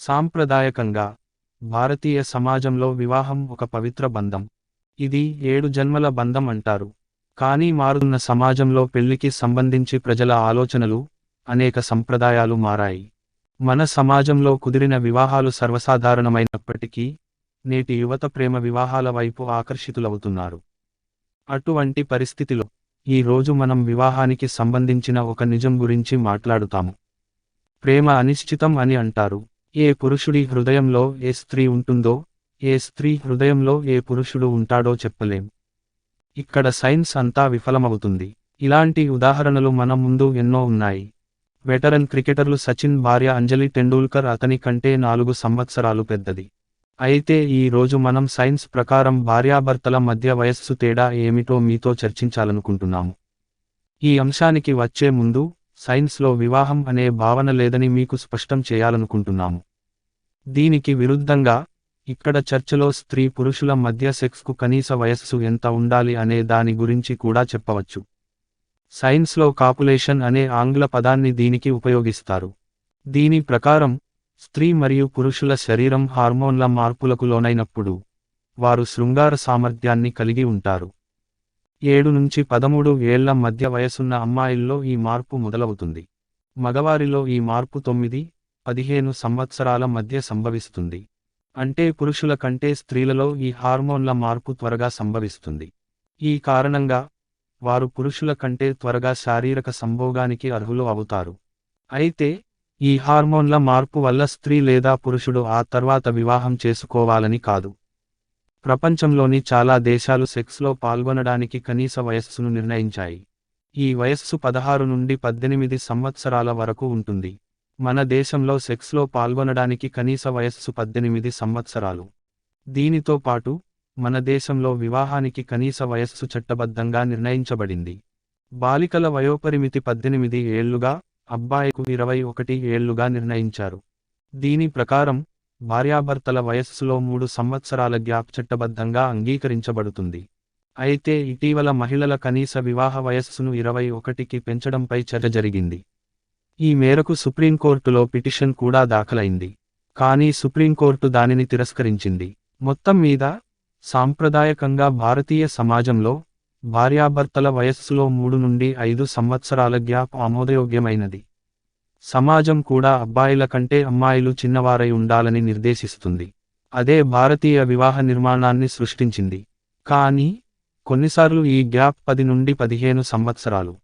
సాంప్రదాయకంగా భారతీయ సమాజంలో వివాహం ఒక పవిత్ర బంధం. ఇది ఏడు జన్మల బంధం అంటారు. కానీ మారుతున్న సమాజంలో పెళ్ళికి సంబంధించి ప్రజల ఆలోచనలు అనేక సంప్రదాయాలు మారాయి. మన సమాజంలో కుదిరిన వివాహాలు సర్వసాధారణమైనప్పటికీ నేటి యువత ప్రేమ వివాహాల వైపు ఆకర్షితులవుతున్నారు. అటువంటి పరిస్థితిలో ఈ రోజు మనం వివాహానికి సంబంధించిన ఒక నిజం గురించి మాట్లాడుతాము. ప్రేమ అనిశ్చితం అని అంటారు. ఏ పురుషుడి హృదయంలో ఏ స్త్రీ ఉంటుందో ఏ స్త్రీ హృదయంలో ఏ పురుషుడు ఉంటాడో చెప్పలేం. ఇక్కడ సైన్స్ అంతా విఫలమవుతుంది. ఇలాంటి ఉదాహరణలు మన ముందు ఎన్నో ఉన్నాయి. వెటరన్ క్రికెటర్లు సచిన్ భార్య అంజలి టెండూల్కర్ అతని కంటే నాలుగు సంవత్సరాలు పెద్దది. అయితే ఈ రోజు మనం సైన్స్ ప్రకారం భార్యాభర్తల మధ్య వయస్సు తేడా ఏమిటో మీతో చర్చించాలనుకుంటున్నాము. ఈ అంశానికి వచ్చే ముందు సైన్స్లో వివాహం అనే భావన లేదని మీకు స్పష్టం చేయాలనుకుంటున్నాము. దీనికి విరుద్ధంగా ఇక్కడ చర్చలో స్త్రీ పురుషుల మధ్య సెక్స్కు కనీస వయస్సు ఎంత ఉండాలి అనే దాని గురించి కూడా చెప్పవచ్చు. సైన్స్లో కాపులేషన్ అనే ఆంగ్ల పదాన్ని దీనికి ఉపయోగిస్తారు. దీని ప్రకారం స్త్రీ మరియు పురుషుల శరీరం హార్మోన్ల మార్పులకు లోనైనప్పుడు వారు శృంగార సామర్థ్యాన్ని కలిగి ఉంటారు. ఏడు నుంచి పదమూడు ఏళ్ళ మధ్య వయసున్న అమ్మాయిల్లో ఈ మార్పు మొదలవుతుంది. మగవారిలో ఈ మార్పు తొమ్మిది పదిహేను సంవత్సరాల మధ్య సంభవిస్తుంది. అంటే పురుషుల కంటే స్త్రీలలో ఈ హార్మోన్ల మార్పు త్వరగా సంభవిస్తుంది. ఈ కారణంగా వారు పురుషుల కంటే త్వరగా శారీరక సంభోగానికి అర్హులు అవుతారు. అయితే ఈ హార్మోన్ల మార్పు వల్ల స్త్రీ లేదా పురుషుడు ఆ తర్వాత వివాహం చేసుకోవాలని కాదు. ప్రపంచంలోని చాలా దేశాలు సెక్స్లో పాల్గొనడానికి కనీస వయస్సును నిర్ణయించాయి. ఈ వయస్సు పదహారు నుండి పద్దెనిమిది సంవత్సరాల వరకు ఉంటుంది. మన దేశంలో సెక్స్లో పాల్గొనడానికి కనీస వయస్సు పద్దెనిమిది సంవత్సరాలు. దీనితో పాటు మన దేశంలో వివాహానికి కనీస వయస్సు చట్టబద్ధంగా నిర్ణయించబడింది. బాలికల వయోపరిమితి పద్దెనిమిది ఏళ్ళుగా అబ్బాయికు ఇరవై ఒకటి ఏళ్ళుగా నిర్ణయించారు. దీని ప్రకారం భార్యాభర్తల వయస్సులో మూడు సంవత్సరాల గ్యాప్ చట్టబద్ధంగా అంగీకరించబడుతుంది. అయితే ఇటీవల మహిళల కనీస వివాహ వయస్సును ఇరవై ఒకటికి పెంచడంపై చర్చ జరిగింది. ఈ మేరకు సుప్రీంకోర్టులో పిటిషన్ కూడా దాఖలైంది. కానీ సుప్రీంకోర్టు దానిని తిరస్కరించింది. మొత్తం మీద సాంప్రదాయకంగా భారతీయ సమాజంలో భార్యాభర్తల వయస్సులో మూడు నుండి ఐదు సంవత్సరాల గ్యాప్ ఆమోదయోగ్యమైనది. సమాజం కూడా అబ్బాయిల కంటే అమ్మాయిలు చిన్నవారై ఉండాలని నిర్దేశిస్తుంది. అదే భారతీయ వివాహ నిర్మాణాన్ని సృష్టించింది. కానీ కొన్నిసార్లు ఈ గ్యాప్ పది నుండి పదిహేను సంవత్సరాలు.